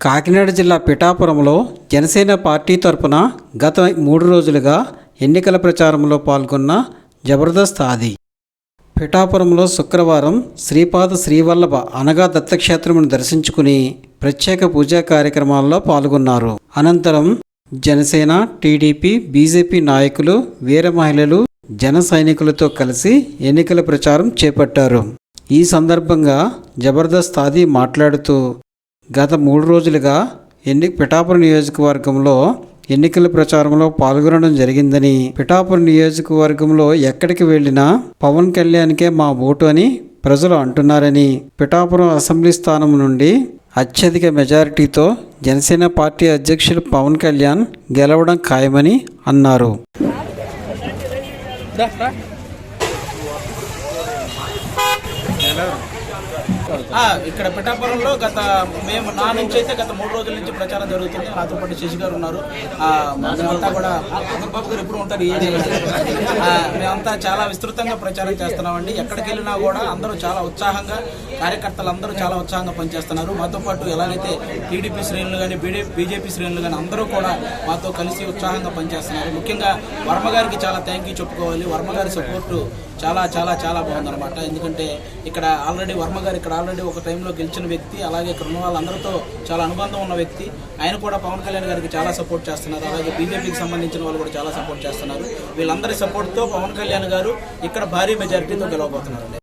కాకినాడ జిల్లా పిఠాపురంలో జనసేన పార్టీ తరపున గత మూడు రోజులుగా ఎన్నికల ప్రచారంలో పాల్గొన్న జబర్దస్త్ ఆది. పిఠాపురంలో శుక్రవారం శ్రీపాద శ్రీవల్లభ అనగా దత్తక్షేత్రమును దర్శించుకుని ప్రత్యేక పూజా కార్యక్రమాల్లో పాల్గొన్నారు. అనంతరం జనసేన టీడీపీ బీజేపీ నాయకులు వీర మహిళలు జన సైనికులతో కలిసి ఎన్నికల ప్రచారం చేపట్టారు. ఈ సందర్భంగా జబర్దస్త్ ఆది మాట్లాడుతూ గత మూడు రోజులుగా ఎన్ని పిఠాపురం నియోజకవర్గంలో ఎన్నికల ప్రచారంలో పాల్గొనడం జరిగిందని పిఠాపురం నియోజకవర్గంలో ఎక్కడికి వెళ్ళినా పవన్ కళ్యాణ్కే మా ఓటు అని ప్రజలు అంటున్నారని పిఠాపురం అసెంబ్లీ స్థానం నుండి అత్యధిక మెజారిటీతో జనసేన పార్టీ అధ్యక్షులు పవన్ కళ్యాణ్ గెలవడం ఖాయమని అన్నారు. ఇక్కడ పిఠాపురంలో గత మేము నా నుంచి అయితే గత మూడు రోజుల నుంచి ప్రచారం జరుగుతుంది. నాతో పాటు శశి గారు ఉన్నారు. మేమంతా కూడా బాబు గారు ఎప్పుడు ఉంటారు? మేమంతా చాలా విస్తృతంగా ప్రచారం చేస్తున్నామండి. ఎక్కడికి వెళ్ళినా కూడా అందరూ చాలా ఉత్సాహంగా కార్యకర్తలు అందరూ చాలా ఉత్సాహంగా పనిచేస్తున్నారు. మాతో పాటు ఎలాగైతే టీడీపీ శ్రేణులు కానీ బీజేపీ శ్రేణులు కానీ అందరూ కూడా మాతో కలిసి ఉత్సాహంగా పనిచేస్తున్నారు. ముఖ్యంగా వర్మ గారికి చాలా థ్యాంక్ యూ చెప్పుకోవాలి. వర్మ గారి సపోర్టు చాలా చాలా చాలా బాగుందన్నమాట. ఎందుకంటే ఇక్కడ ఆల్రెడీ వర్మ గారు ఇక్కడ ఆల్రెడీ ఒక టైంలో గెలిచిన వ్యక్తి అలాగే ఇక్కడ ఉన్న వాళ్ళందరితో చాలా అనుబంధం ఉన్న వ్యక్తి ఆయన కూడా పవన్ కళ్యాణ్ గారికి చాలా సపోర్ట్ చేస్తున్నారు. అలాగే బీజేపీకి సంబంధించిన వాళ్ళు కూడా చాలా సపోర్ట్ చేస్తున్నారు. వీళ్ళందరి సపోర్ట్తో పవన్ కళ్యాణ్ గారు ఇక్కడ భారీ మెజారిటీతో గెలవబోతున్నారు